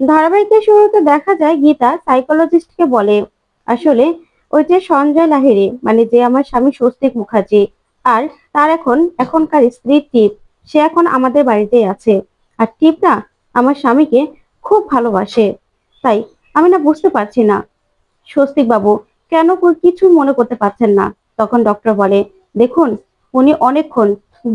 ধারাবাহিকের শুরুতে দেখা যায় গীতা সাইকোলজিস্টকে বলে, আসলে ওই যে সঞ্জয় লাহিড়ী মানে যে আমার স্বামী স্বস্তিক মুখার্জি, আর তার এখন, এখনকার স্ত্রী টিপ, সে এখন আমাদের বাড়িতেই আছে। আর টিপ না আমার স্বামীকে খুব ভালোবাসে। তাই আমি না বুঝতে পারছি না। স্বস্তিক বাবু, কেন কিছু মনে করতে পারছেন না? তখন ডক্টর বলে, দেখুন, উনি অনেকক্ষণ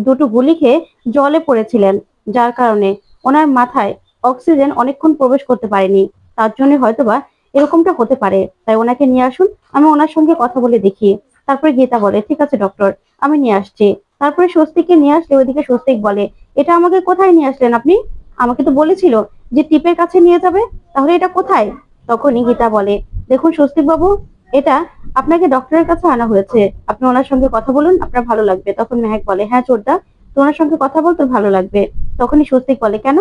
দুটো গুলি খেয়ে জলে পড়েছিলেন, যার কারণে ওনার মাথায় অক্সিজেন অনেকক্ষণ প্রবেশ করতে পারেনি। তার জন্য হয়তোবা এরকমটা হতে পারে। তাই ওনাকে নিয়ে আসুন, আমি ওনার সঙ্গে কথা বলে দেখি। তারপরে গীতা বলে, ঠিক আছে ডক্টর আমি নিয়ে আসছি। তারপরে স্বস্তিককে নিয়ে আসলে ওইদিকে স্বস্তিক বলে, এটা আমাকে কোথায় নিয়ে আসলেন আপনি? আমাকে তো বলেছিল যে, টিপের কাছে নিয়ে যাবে, তাহলে এটা কোথায়? তখনই গীতা বলে, দেখুন স্বস্তিক বাবু এটা আপনাকে ডক্টরের কাছে আনা হয়েছে। আপনি ওনার সঙ্গে কথা বলুন, আপনার ভালো লাগবে। তখন মেহেক বলে হ্যাঁ চোরদা ওনার সঙ্গে কথা বল, তোর ভালো লাগবে। তখনই স্বস্তিক বলে, কেন?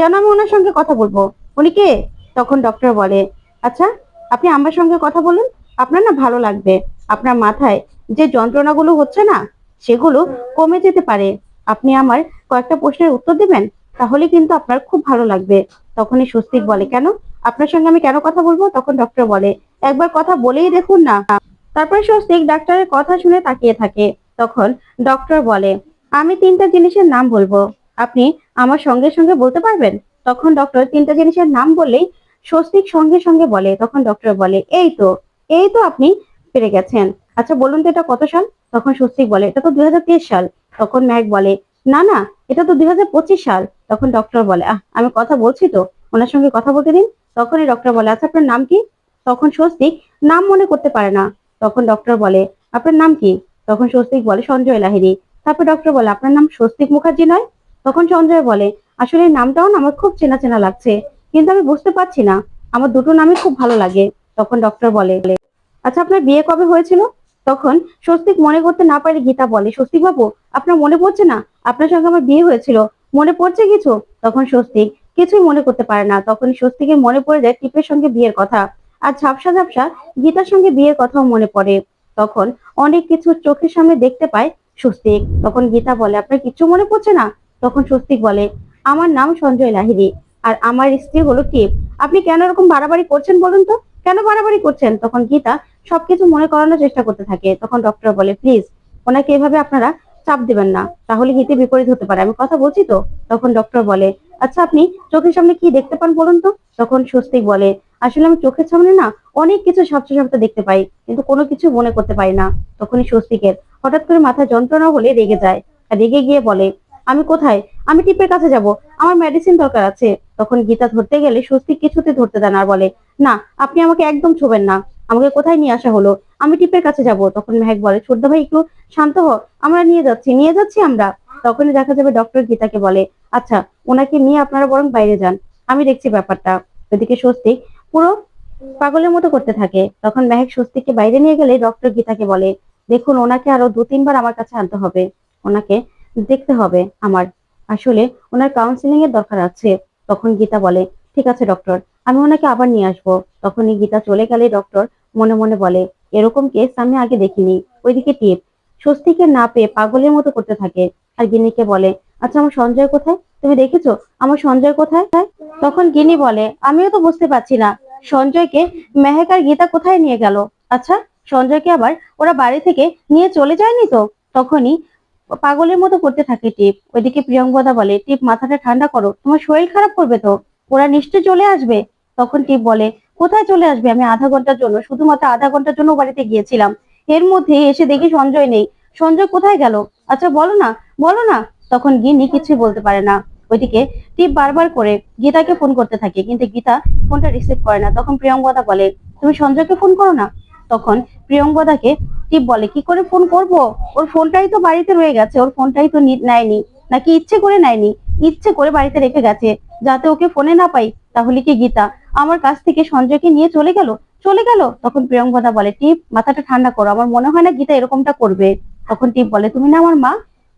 কেন আমি ওনার সঙ্গে কথা বলব? উনি কে? তখন ডক্টর বলে আচ্ছা আপনি আমার সঙ্গে কথা বলুন। আপনার না ভালো লাগবে। আপনার মাথায় যে যন্ত্রণাগুলো হচ্ছে না, সেগুলো কমে যেতে পারে। আপনি আমার কয়েকটা প্রশ্নের উত্তর দিবেন? তাহলে কিন্তু আপনার খুব ভালো লাগবে। তখনই স্বস্তিক বলে, কেন? আপনার সঙ্গে আমি কেন কথা বলব? তখন ডক্টর বলে, একবার কথা বলেই দেখুন না। তারপরে স্বস্তিক ডাক্তারের কথা শুনে তাকিয়ে থাকে। তখন ডক্টর বলে, আমি তিনটা জিনিসের নাম বলব। আপনি আমার সঙ্গে সঙ্গে বলতে পারবেন? তখন ডক্টর তিনটা জিনিসের নাম বললেই স্বস্তিক সঙ্গে সঙ্গে বলে। তখন ডক্টর বলে, এই তো এই তো আপনি পেরে গেছেন। আচ্ছা বলুন তো এটা কত সাল? তখন স্বস্তিক বলে, এটা তো দুই হাজার তেইশ সাল। তখন ম্যাক বলে, না না, এটা তো দুই হাজার পঁচিশ সাল। তখন ডক্টর বলে, আহ, আমি কথা বলছি তো, ওনার সঙ্গে কথা বলতে দিন। তখনই ডক্টর বলে আচ্ছা আপনার নাম কি? তখন স্বস্তিক, নাম মনে করতে পারে না। তখন ডক্টর বলে, আপনার নাম কি? তখন স্বস্তিক বলে, সঞ্জয় লাহিড়ী। তারপর ডক্টর বলে, আপনার নাম স্বস্তিক মুখার্জি নয়? তখন সঞ্জয় বলে, আসলে নামটাও না আমার খুব চেনা চেনা লাগছে, কিন্তু আমি বুঝতে পারছি না। আমার দুটো নামই খুব ভালো লাগে। তখন ডক্টর বলে আচ্ছা আপনার বিয়ে কবে হয়েছিল? তখন স্বস্তিক মনে করতে না পারে গীতা বলে, স্বস্তিক বাবু, আপনার মনে পড়ছে না? আপনার সঙ্গে আমার বিয়ে হয়েছিল। মনে পড়ছে কিছু? তখন স্বস্তিক, কিছুই মনে করতে পারে না। তখন স্বস্তিকের মনে পড়ে যায় টিপের সঙ্গে বিয়ের কথা। আর ঝাপসা ঝাপসা গীতার সঙ্গে বিয়ের কথাও মনে পড়ে। তখন অনেক কিছু চোখের সামনে দেখতে পায় স্বস্তিক। তখন গীতা বলে, আপনার কিছু মনে পড়ছে না? তখন স্বস্তিক বলে, আমার নাম সঞ্জয় লাহিড়ী আর আমার স্ত্রী হলো টিপ। আপনি কেন এরকম বাড়াবাড়ি করছেন বলুন তো? কেন বাড়াবাড়ি করছেন? তখন গীতা সবকিছু মনে করানোর চেষ্টা করতে থাকে। তখন ডক্টর বলে প্লিজ ওনাকে এভাবে আপনারা চাপ দিবেন না। তাহলে হিতে বিপরীত হতে পারে। আমি কথা বলছি তো? তখন ডক্টর বলে আচ্ছা আপনি চোখের সামনে কি দেখতে পান বলুন তো? তখন স্বস্তিক বলে, আসলে আমি চোখের সামনে না অনেক কিছু সাপটা সাপটা দেখতে পাই, কিন্তু কোনো কিছু মনে করতে পারি না। তখনই স্বস্তিকের হঠাৎ করে মাথা যন্ত্রণা হলে রেগে যায়। রেগে গিয়ে বলে আমি কোথায়? আমি টিপের কাছে যাব। আমার মেডিসিন দরকার আছে। তখন গীতা ধরতে গেলে স্বস্তিক কিছুতে ধরতে দেন আর বলে, না, আপনি আমাকে একদম ছোবেন না। আমাকে কোথায় নিয়ে আসা হলো? আমি টিপের কাছে যাব। তখন মেহেক বলে, ছোটদা ভাই, একটু শান্ত হ। আমরা নিয়ে যাচ্ছি নিয়ে যাচ্ছি আমরা? তখনই দেখা যাবে ডক্টর গীতাকে বলে আচ্ছা ওনাকে নিয়ে আপনারা বরং বাইরে যান। আমি দেখছি ব্যাপারটা। ওদিকে স্বস্তিক পুরো পাগলের মতো করতে থাকে। তখন মেহেক স্বস্তিককে বাইরে নিয়ে গেলে ডক্টর গীতাকে বলে, দেখুন, ওনাকে আরও দু তিনবার আমার কাছে আনতে হবে। ওনাকে দেখতে হবে আমার। আসলে ওনার কাউন্সিলিং এর দরকার আছে। তখন গীতা বলে, ঠিক আছে ডক্টর আমি ওনাকে আবার নিয়ে আসব। তখনই গীতা চলে গেলে ডক্টর মনে মনে বলে, এরকম কেস আমি আগে দেখিনি। ওইদিকে টিপ। স্বস্তিকে না পেয়ে পাগলের মতো করতে থাকে। আর গিনিকে বলে আচ্ছা আমার সঞ্জয় কোথায়? তুমি দেখেছ? আমার সঞ্জয় কোথায়? তখন গিনি বলে, আমিও তো বুঝতে পারছি না। সঞ্জয়কে মেহেক আর গীতা কোথায় নিয়ে গেল? আচ্ছা সঞ্জয়কে আবার ওরা বাড়ি থেকে নিয়ে চলে যায়নি তো? তখনই পাগলের মতো করতে থাকে টিপ। ওইদিকে প্রিয়ঙ্গদা বলে, টিপ, মাথাটা ঠান্ডা করো, তোমার শরীর খারাপ করবে তো? ওরা নিশ্চয় চলে আসবে? তখন টিপ বলে, কোথায় চলে আসবে? আমি আধা ঘণ্টার জন্য, শুধুমাত্র আধা ঘণ্টার জন্য বাড়িতে গিয়েছিলাম। এর মধ্যে এসে দেখি সঞ্জয় নেই। সঞ্জয় কোথায় গেল? আচ্ছা বলো না বলো না। তখন গিনি কিছুই বলতে পারে না। ওইদিকে টিপ বারবার করে গীতাকে ফোন করতে থাকে, কিন্তু গীতা ফোনটা রিসিভ করে না। তখন প্রিয়ঙ্গদা বলে, তুমি সঞ্জয়কে ফোন করো না? তখন প্রিয়ঙ্গদাকে টিপ বলে, কি করে ফোন করব? ওর ফোনটাই তো বাড়িতে রয়ে গেছে, ওর ফোনটাই তো নেয়নি। নাকি ইচ্ছে করে নেয়নি? ইচ্ছে করে বাড়িতে রেখে গেছে, যাতে ওকে ফোনে না পাই। তাহলে কি গীতা? আমার কাছ থেকে সঞ্জয়কে নিয়ে চলে গেল? চলে গেল? তখন প্রিয়ঙ্গদা বলে, টিপ, মাথাটা ঠান্ডা করো। আমার মনে হয় না গীতা এরকমটা করবে। তখন টিপ বলে, তুমি না আমার মা?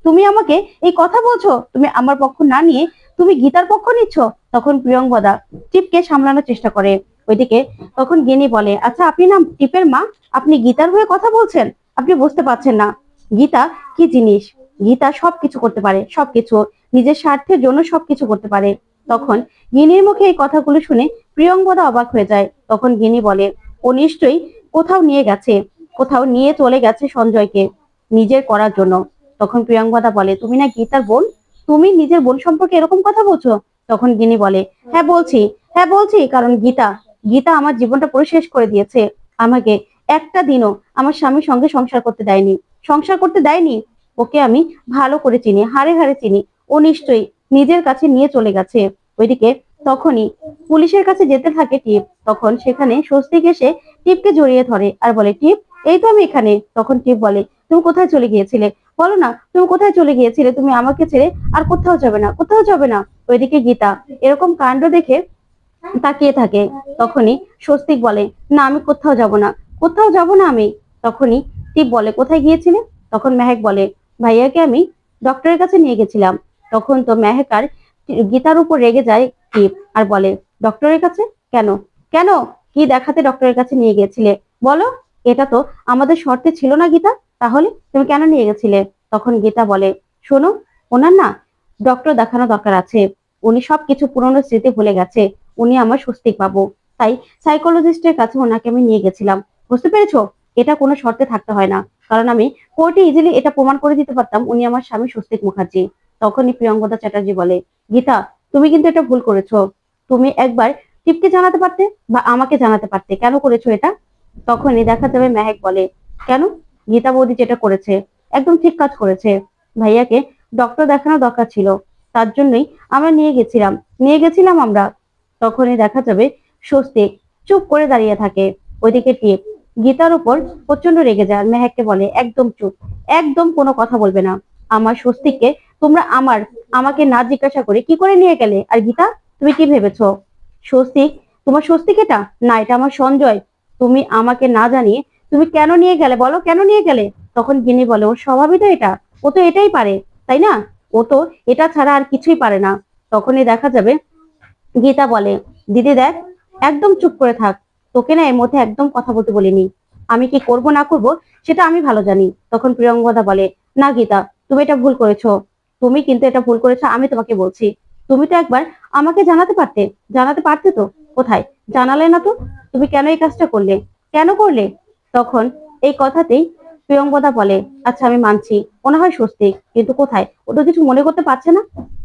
তুমি আমাকে এই কথা বলছো? তুমি আমার পক্ষ না নিয়ে তুমি গীতার পক্ষ নিচ্ছ? তখন প্রিয়ঙ্গদা টিপকে সামলানোর চেষ্টা করে। ওইদিকে তখন গিনি বলে আচ্ছা আপনি না টিপের মা? আপনি গীতার হয়ে কথা বলছেন? আপনি বুঝতে পারছেন না। গীতা কি জিনিস? গীতা সবকিছু করতে পারে, সবকিছু। নিজের স্বার্থের জন্য সবকিছু করতে পারে। তখন গিনির মুখে এই কথাগুলো শুনে প্রিয়ঙ্গদা অবাক হয়ে যায়। তখন গিনি বলে, ও নিশ্চয়ই কোথাও নিয়ে গেছে, কোথাও নিয়ে চলে গেছে সঞ্জয়কে নিজের করার জন্য। তখন প্রিয়ঙ্গদা বলে, তুমি না গীতার বোন? তুমি নিজের বোন সম্পর্কে এরকম কথা বলছো? তখন গিনি বলে হ্যাঁ বলছি। হ্যাঁ বলছি, কারণ গীতা গীতা আমার জীবনটা পুরো শেষ করে দিয়েছে। আমাকে একটা দিনও আমার স্বামীর সঙ্গে সংসার করতে দেয়নি। সংসার করতে দেয়নি? ওকে আমি ভালো করে চিনি হারে হারে চিনি। ও নিশ্চয়ই নিজের কাছে নিয়ে চলে গেছে। ওইদিকে তখনই পুলিশের কাছে যেতে থাকে টিপ। তখন সেখানে স্বস্তিক এসে টিপকে জড়িয়ে ধরে আর বলে, টিপ, এই তো আমি এখানে। তখন টিপ বলে, তুমি কোথায় চলে গিয়েছিলে? বলো না, তুমি কোথায় চলে গিয়েছিলে? তুমি আমাকে ছেড়ে আর কোথাও যাবে না, কোথাও যাবে না। ওইদিকে গীতা এরকম কাণ্ড দেখে তাকিয়ে থাকে। তখনই স্বস্তিক বলে, না, আমি কোথাও যাব না। কোথাও যাব না আমি? তখনই টিপ বলে, কোথায় গিয়েছিলে? তখন মেহেক বলে, ভাইয়াকে আমি ডক্টরের কাছে নিয়ে গেছিলাম। তখন তো মেহেক আর গীতার উপর রেগে যায় টিপ আর বলে ডক্টরের কাছে? কেন? কেন? কি দেখাতে ডক্টরের কাছে নিয়ে গিয়েছিলে? বলো, এটা তো আমাদের শর্তে ছিল না গীতা। তাহলে তুমি কেন নিয়ে গেছিলে? তখন গীতা বলে, শোনো, ওনার না ডক্টর দেখানো দরকার আছে। উনি সবকিছু পুরনো স্মৃতি ভুলে গেছে। উনি আমার স্বস্তিক পাবো তাই সাইকোলজিস্টের কাছে ওনাকে আমি নিয়ে গেছিলাম। বুঝতে পেরেছ? এটা কোনো শর্তে থাকতে হয় না। কারণ আমি কোর্টে ইজিলি এটা প্রমাণ করে দিতে পারতাম উনি আমার স্বামী স্বস্তিক মুখার্জি। তখনই প্রিয়ঙ্গদা চ্যাটার্জি বলে, গীতা, তুমি কিন্তু এটা ভুল করেছ। তুমি একবার টিপকে জানাতে পারতে বা আমাকে জানাতে পারতে। কেন করেছ এটা? তখনই দেখা যাবে মেহেক বলে, কেন? গীতা বৌদি যেটা করেছে, একদম ঠিক কাজ করেছে। ভাইয়াকে ডক্টর দেখানো দরকার ছিল। তার জন্যই আমরা নিয়ে গেছিলাম। নিয়ে গেছিলাম আমরা। তখনই দেখা যাবে স্বস্তিক চুপ করে দাঁড়িয়ে থাকে। ওইদিকে টিপ, গীতার উপর প্রচণ্ড রেগে যায়। মেহেককে বলে, একদম চুপ, একদম কোনো কথা বলবে না। আমার স্বস্তিককে তোমরা আমার, আমাকে না জিজ্ঞাসা করে কি করে নিয়ে গেলে? আর গীতা, তুমি কি ভেবেছো? স্বস্তিক তোমার স্বস্তিক এটা না, এটা আমার সঞ্জয়। তুমি আমাকে না জানিয়ে তুমি কেন নিয়ে গেলে? বলো, কেন নিয়ে গেলে? তখন গিনি বলে, ওর স্বভাবই তো এটা। ও তো এটাই পারে, তাই না? ও তো এটা ছাড়া আর কিছুই পারে না। তখনই দেখা যাবে গীতা বলে, দিদি দেখ, একদম চুপ করে থাক। তোকে না এর মধ্যে একদম কথা বলতে বলিনি। আমি কি করব না করব সেটা আমি ভালো জানি। তখন প্রিয়ঙ্গদা বলে, না গীতা, তুমি এটা ভুল করেছ। তুমি কিন্তু এটা ভুল করেছ, আমি তোমাকে বলছি। তুমি তো একবার আমাকে জানাতে পারতে। জানাতে পারতে তো? কোথায়? জানালে না তো? তুমি কেন এই কাজটা করলে? কেন করলে? তখন এই কথাতেই প্রিয়ঙ্গদা বলে আচ্ছা আমি মানছি। মনে হয় স্বস্তিক, কিন্তু কোথায়? ও তো কিছু মনে করতে পারছে না?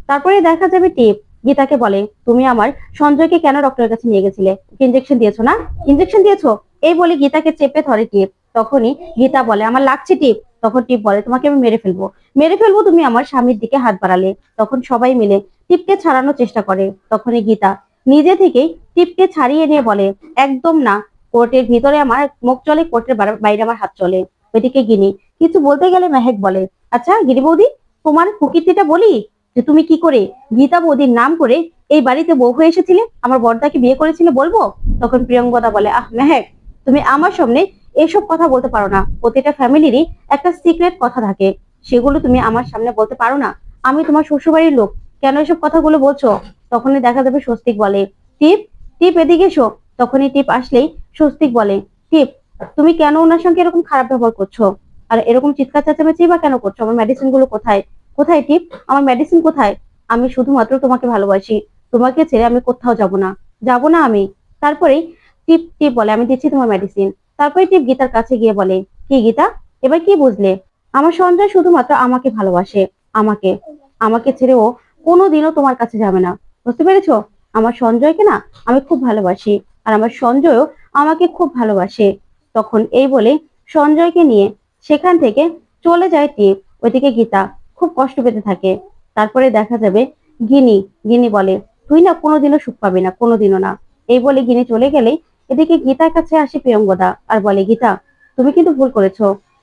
তারপরে দেখা যাবে টিপ। গীতাকে বলে, তুমি আমার সঞ্জয়কে কেন ডক্টরের কাছে নিয়ে গেছিলে? ইঞ্জেকশন দিয়েছ না? ইঞ্জেকশন দিয়েছ? এই বলে গীতাকে চেপে ধরে টিপ। তখনই গীতা বলে, আমার লাগছে টিপ। তখন টিপ বলে, তোমাকে আমি মেরে ফেলব। মেরে ফেলব তুমি আমার স্বামীর দিকে হাত বাড়ালে। তখন সবাই মিলে টিপকে ছাড়ানোর চেষ্টা করে। তখনই গীতা নিজে থেকেই টিপকে ছাড়িয়ে নিয়ে বলে, একদম না। কোর্টের ভিতরে আমার মুখ চলে, কোর্টের বাইরে আমার হাত চলে। ওইদিকে গিনি কিছু বলতে গেলে মেহেক বলে আচ্ছা গিরি বৌদি তোমার কুকীর্তিটা বলি? যে তুমি কি করে গীতা বৌদির নাম করে এই বাড়িতে বউ হয়ে এসেছিলে? আমার বর্দাকে বিয়ে করেছিলে বলব? তখন প্রিয়ঙ্গদা বলে, আহ মেহেক তুমি আমার সামনে এসব কথা বলতে পারো না। প্রতিটা ফ্যামিলিরই একটা সিক্রেট কথা থাকে। সেগুলো তুমি আমার সামনে বলতে পারো না। আমি তোমার শ্বশুরবাড়ির লোক। কেন এসব কথাগুলো বলছো? তখনই দেখা যাবে স্বস্তিক বলে, টিপ টিপ এদিকে এসো। তখনই টিপ আসলেই স্বস্তিক বলে, টিপ, তুমি কেন ওনার সঙ্গে এরকম খারাপ ব্যবহার করছ? আর এরকম চিৎকার চেঁচামেচি বা কেন করছ? আমার মেডিসিনগুলো কোথায়? কোথায়, টিপ? আমার মেডিসিন কোথায়? আমি শুধুমাত্র তোমাকে ভালোবাসি। তোমাকে ছেড়ে আমি কোথাও যাব না। যাব না আমি। তারপরেই টিপ টিপ বলে, আমি দিচ্ছি তোমার মেডিসিন তারপরে টিপ গীতার কাছে গিয়ে বলে, কি গীতা? এবার কি বুঝলে? আমার সঞ্জয় শুধুমাত্র আমাকে ভালোবাসে, আমাকে। আমাকে ছেড়ে ও কোনোদিনও তোমার কাছে যাবে না। বুঝতে পেরেছ? আমার সঞ্জয়কে না আমি খুব ভালোবাসি। আর আমার সঞ্জয়ও আমাকে খুব ভালোবাসে। তখন এই বলে সঞ্জয়কে নিয়ে সেখান থেকে চলে যায় টিপ। ওইদিকে গীতা। খুব কষ্ট পেতে থাকে। তারপরে দেখা যাবে গিনি গিনি বলে, তুই না কোনোদিনও সুখ পাবি না, কোনোদিনও না। এই বলে গিনি চলে গেলে এদিকে গীতার কাছে আসে প্রিয়ঙ্গদা আর বলে, গীতা, তুমি কিন্তু ভুল করেছ।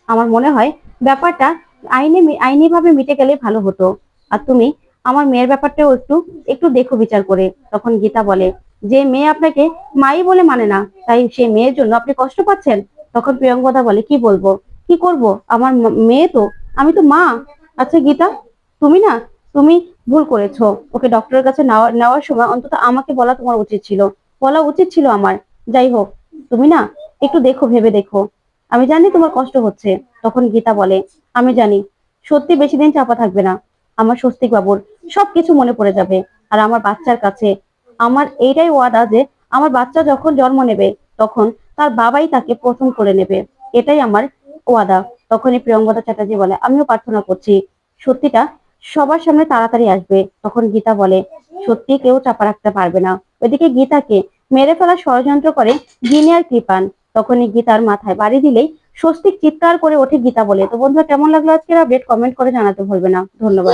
আমার মনে হয় ব্যাপারটা আইনে আইনি ভাবে মিটে গেলে ভালো হতো। আর তুমি আমার মেয়ের ব্যাপারটাও একটু একটু দেখো বিচার করে। তখন গীতা বলে, যে মেয়ে আপনাকে মাই বলে মানে না, তাই সেই মেয়ের জন্য আপনি কষ্ট পাচ্ছেন? তখন প্রিয়ঙ্গদা বলে, কি বলব? কি করব? আমার মেয়ে তো, আমি তো মা। আচ্ছা গীতা, তুমি না, তুমি ভুল করেছ। ওকে ডক্টরের কাছে নেওয়া- নেওয়ার সময় অন্তত আমাকে বলা তোমার উচিত ছিল। বলা উচিত ছিল আমার। যাই হোক, তুমি না, একটু দেখো, ভেবে দেখো। আমি জানি তোমার কষ্ট হচ্ছে, তখন গীতা বলে, আমি জানি, সত্যি বেশি দিন চাপা থাকবে না। আমার স্বস্তিক বাবুর সবকিছু মনে পড়ে যাবে। আর আমার বাচ্চার কাছে, আমার এইটাই ওয়াদা যে, আমার বাচ্চা যখন জন্ম নেবে, তখন তার বাবাই তাকে প্রথম করে নেবে। এটাই আমার ওয়াদা। তখনই প্রিয়ঙ্গদা চ্যাটার্জি বলে, আমিও প্রার্থনা করছি। সত্যিটা সবার সামনে তাড়াতাড়ি আসবে। তখন গীতা বলে, সত্যি কেউ চাপা রাখতে পারবে না। ওইদিকে গীতাকে মেরে ফেলার ষড়যন্ত্র করে জিনিয়ার কৃপান তখনই গীতার মাথায় বাড়ি দিলেই স্বস্তিক চিৎকার করে ওঠে গীতা বলে। তো বন্ধুরা, কেমন লাগল আজকের আপডেট কমেন্ট করে জানাতে ভুলবে না। ধন্যবাদ।